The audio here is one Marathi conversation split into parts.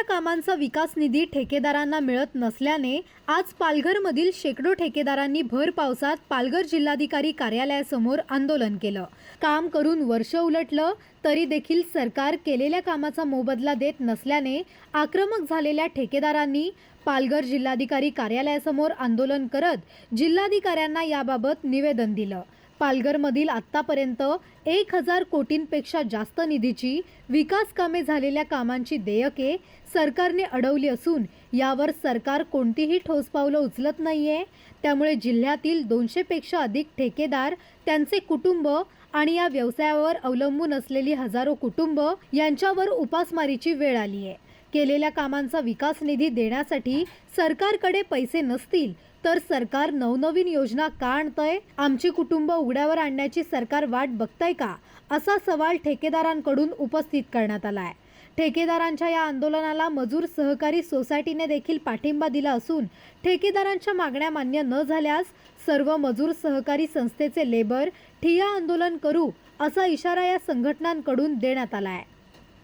केलेल्या कामांचा विकास निधी ठेकेदारांना मिळत नसल्याने आज पालघरमधील शेकडो ठेकेदारांनी भर पावसात पालघर जिल्हाधिकारी कार्यालयासमोर आंदोलन केलं. काम करून वर्ष उलटलं तरी देखील सरकार केलेल्या कामाचा मोबदला देत नसल्याने आक्रमक झालेल्या ठेकेदारांनी पालघर जिल्हाधिकारी कार्यालयासमोर आंदोलन करत जिल्हाधिकाऱ्यांना याबाबत निवेदन दिलं. पालघरमधील आत्तापर्यंत एक हजार कोटींपेक्षा जास्त निधीची विकास कामे झालेल्या कामांची देयके सरकारने अडवली असून यावर सरकार कोणतीही ठोस पावलं उचलत नाहीये. त्यामुळे जिल्ह्यातील दोनशेपेक्षा अधिक ठेकेदार त्यांचे कुटुंब आणि या व्यवसायावर अवलंबून असलेली हजारो कुटुंब यांच्यावर उपासमारीची वेळ आली आहे केलेल्या कामांचा विकास निधी देण्यासाठी सरकारकडे पैसे नसतील तर सरकार नवनवीन योजना का आणतंय? आमची कुटुंब उघड्यावर आणण्याची सरकार वाट बघताय का? असा सवाल ठेकेदारांकडून उपस्थित करण्यात आला आहे ठेकेदारांच्या या आंदोलनाला मजूर सहकारी सोसायटीने देखील पाठिंबा दिला असून ठेकेदारांच्या मागण्या मान्य न झाल्यास सर्व मजूर सहकारी संस्थेचे लेबर ठिया आंदोलन करू असा इशारा या संघटनांकडून देण्यात आला आहे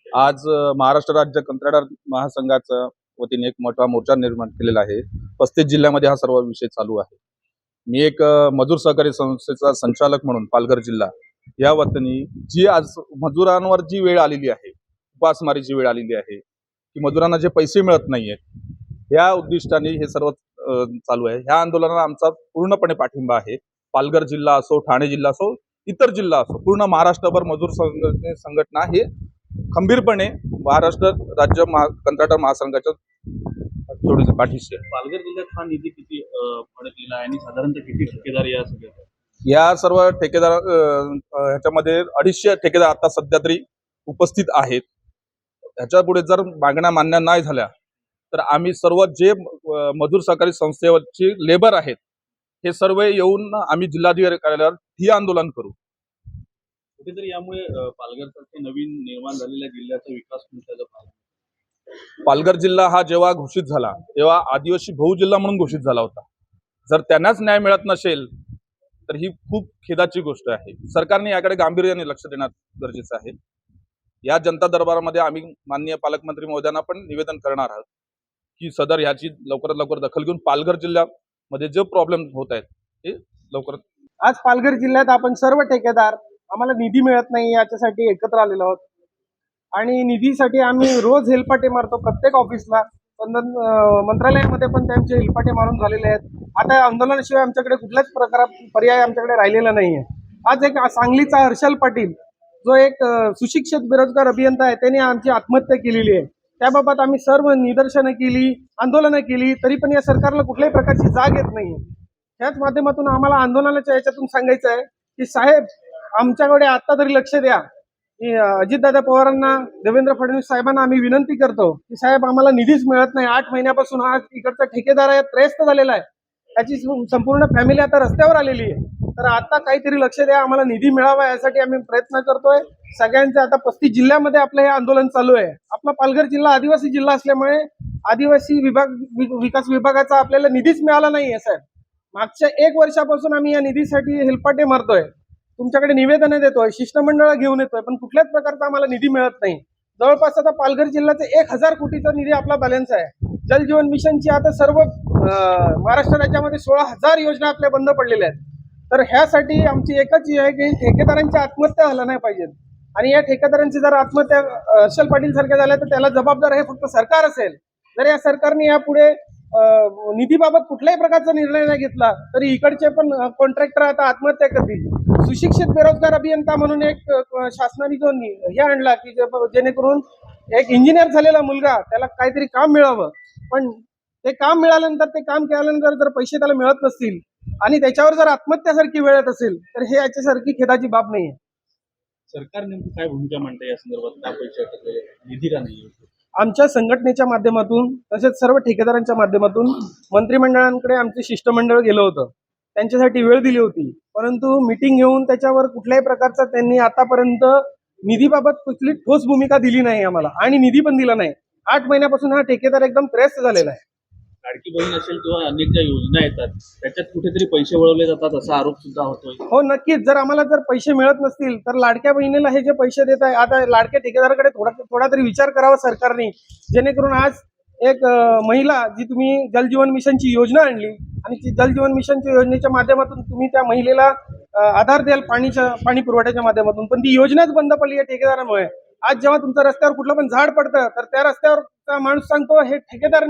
आज महाराष्ट्र राज्य कंत्राटदार महासंघाचं वतीने एक मोठा मोर्चा निर्माण केलेला आहे. पस्तीस जिल्ह्यामध्ये हा सर्व विषय चालू आहे. मी एक मजूर सहकारी संस्थेचा संचालक म्हणून पालघर जिल्हा या वतीने जी आज मजुरांवर जी वेळ आलेली आहे उपासमारीची वेळ आलेली आहे की मजुरांना जे पैसे मिळत नाहीयेत या उद्दिष्टाने हे सर्व चालू आहे. ह्या आंदोलनाला आमचा पूर्णपणे पाठिंबा आहे. पालघर जिल्हा असो ठाणे जिल्हा असो इतर जिल्हा असो पूर्ण महाराष्ट्रभर मजूर संघटने संघटना हे खंबीरपणे महाराष्ट्र राज्य महा कंत्राटदार महासंघाच्या पाठीशी आहे. पालघर जिल्ह्यात हा निधी किती अं, फडकलेला आहे आणि साधारणतः किती ठेकेदार या सगळ्यात या सर्व ठेकेदार अ, अ, ह्याच्यामध्ये अडीचशे ठेकेदार आता सध्या तरी उपस्थित आहेत. ह्याच्या पुढे जर मागण्या मान्य नाही झाल्या तर आम्ही सर्व जे अ, मजूर सहकारी संस्थेवरची लेबर आहेत हे सर्व येऊन आम्ही जिल्हाधिकारी कार्यालयावर ही आंदोलन करू. कुठेतरी यामुळे अं, पालघर सारख्या नवीन निर्माण झालेल्या जिल्ह्याचा विकास पालघर जिल्हा हा जेव्हा घोषित झाला तेव्हा आदिवासी बहुजिल्हा म्हणून घोषित झाला होता. जर त्यांनाच न्याय मिळत नसेल तर ही खूप खेदाची गोष्ट आहे. सरकारने याकडे गांभीर्याने लक्ष देण्यात गरजेचं आहे. या जनता दरबारामध्ये आम्ही माननीय पालकमंत्री महोदयांना पण निवेदन करणार आहोत की सदर ह्याची लवकरात लवकर दखल घेऊन पालघर जिल्ह्यामध्ये जे प्रॉब्लेम होत आहेत ते लवकर आज पालघर जिल्ह्यात आपण सर्व ठेकेदार आम्हाला निधी मिळत नाही याच्यासाठी एकत्र आलेलो आहोत. आणि निधीसाठी आम्ही रोज हेलपाटे मारतो प्रत्येक ऑफिसला. पण मंत्रालयामध्ये पण त्यांचे हेलपाटे मारून झालेले आहेत. आता आंदोलनाशिवाय आमच्याकडे कुठल्याच प्रकार पर्याय आमच्याकडे राहिलेला नाहीये. आज एक सांगलीचा हर्षल पाटील जो एक सुशिक्षित बेरोजगार अभियंता आहे त्याने आमची आत्महत्या केलेली आहे. त्याबाबत आम्ही सर्व निदर्शनं केली आंदोलनं केली तरी पण या सरकारला कुठल्याही प्रकारची जाग येत नाहीये. त्याच माध्यमातून आम्हाला आंदोलनाच्या याच्यातून सांगायचं आहे की साहेब आमच्याकडे आता तरी लक्ष द्या. की अजितदादा पवारांना देवेंद्र फडणवीस साहेबांना आम्ही विनंती करतो की साहेब आम्हाला निधीच मिळत नाही. आठ महिन्यापासून हा इकडचा ठेकेदार आहे त्रयस्थ झालेला आहे. त्याची संपूर्ण फॅमिली आता रस्त्यावर आलेली आहे. तर आता काहीतरी लक्ष द्या आम्हाला निधी मिळावा यासाठी आम्ही प्रयत्न करतोय. सगळ्यांचे आता पस्तीस जिल्ह्यामध्ये आपलं हे आंदोलन चालू आहे. आपला पालघर जिल्हा आदिवासी जिल्हा असल्यामुळे आदिवासी विभाग विकास विभागाचा आपल्याला निधीच मिळाला नाही आहे साहेब. मागच्या एक वर्षापासून आम्ही या निधीसाठी हेलपाटे मारतोय. तुमच्याकडे निवेदनं देतोय शिष्टमंडळ घेऊन येतोय पण कुठल्याच प्रकारचा आम्हाला निधी मिळत नाही. जवळपास आता पालघर जिल्ह्याचा एक हजार कोटीचा निधी आपला बॅलन्स आहे. जल जीवन मिशनची आता सर्व महाराष्ट्र राज्यामध्ये सोळा हजार योजना आपल्या बंद पडलेल्या आहेत. तर ह्यासाठी आमची एकच आहे की ठेकेदारांची आत्महत्या झाल्या नाही पाहिजेत. आणि या ठेकेदारांची जर आत्महत्या हर्षल पाटील सारख्या झाल्या तर त्याला जबाबदार हे फक्त सरकार असेल. जर या सरकारने यापुढे निधीबाबत कुठल्याही प्रकारचा निर्णय नाही घेतला तरी इकडचे पण कॉन्ट्रॅक्टर आता आत्महत्या करतील. सुशिक्षित बेरोजगार अभियंता म्हणून एक शासनाने जो हे आणला की जेणेकरून एक इंजिनियर झालेला मुलगा त्याला काहीतरी काम मिळावं. पण ते काम मिळाल्यानंतर ते काम केल्यानंतर जर पैसे त्याला मिळत नसतील आणि त्याच्यावर जर आत्महत्यासारखी वेळ येत असेल तर हे याच्यासारखी खेदाची बाब नाही सरकार नेमकी काय भूमिका मांडते या संदर्भात? का पैसे निधी का नाही. आमच्या संघटनेच्या माध्यमातून तसेच सर्व ठेकेदारांच्या माध्यमातून मंत्रिमंडळांकडे आमचे शिष्टमंडळ गेलं होतं. त्यांच्यासाठी वेळ दिली होती. परंतु मिटिंग घेऊन त्याच्यावर कुठल्याही प्रकारचा त्यांनी आतापर्यंत निधीबाबत कुठली ठोस भूमिका दिली नाही आम्हाला. आणि निधी पण दिला नाही. आठ महिन्यापासून हा ठेकेदार एकदम त्रस्त झालेला आहे. लाडकी बहीण असेल किंवा अनेक ज्या योजना येतात त्याच्यात कुठेतरी पैसे वळवले जातात असा आरोप सुद्धा होतोय. हो नक्कीच. जर आम्हाला जर पैसे मिळत नसतील तर लाडक्या बहिणीला हे जे पैसे देत आहे आता लाडक्या ठेकेदाराकडे थोडा थोडा तरी विचार करावा सरकारने. जेणेकरून आज एक महिला जी तुम्ही जलजीवन मिशनची योजना आणली आणि ती जलजीवन मिशनच्या योजनेच्या माध्यमातून तुम्ही त्या महिलेला आधार द्याल पाणीच्या पाणी पुरवठ्याच्या माध्यमातून. पण ती योजनाच बंद पडली या ठेकेदारामुळे. आज जेव्हा तुमच्या रस्त्यावर कुठलं पण झाड पडतं तर त्या रस्त्यावर माणूस सांगतो हे ठेकेदार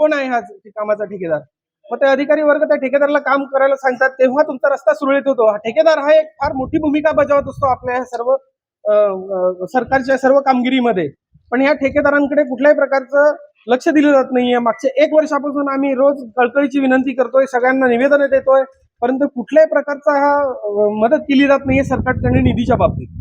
कोण आहे हा कामाचा ठेकेदार? मग ते अधिकारी वर्ग त्या ठेकेदाराला काम करायला सांगतात तेव्हा तुमचा रस्ता सुरळीत होतो. हा ठेकेदार हा एक फार मोठी भूमिका बजावत असतो आपल्या ह्या सर्व सरकारच्या सर्व कामगिरीमध्ये. पण ह्या ठेकेदारांकडे कुठल्याही प्रकारचं लक्ष दिलं जात नाहीये. मागच्या एक वर्षापासून आम्ही रोज कळकळीची विनंती करतोय सगळ्यांना निवेदन देतोय परंतु कुठल्याही प्रकारचा हा मदत केली जात नाहीये सरकारकडे निधीच्या बाबतीत.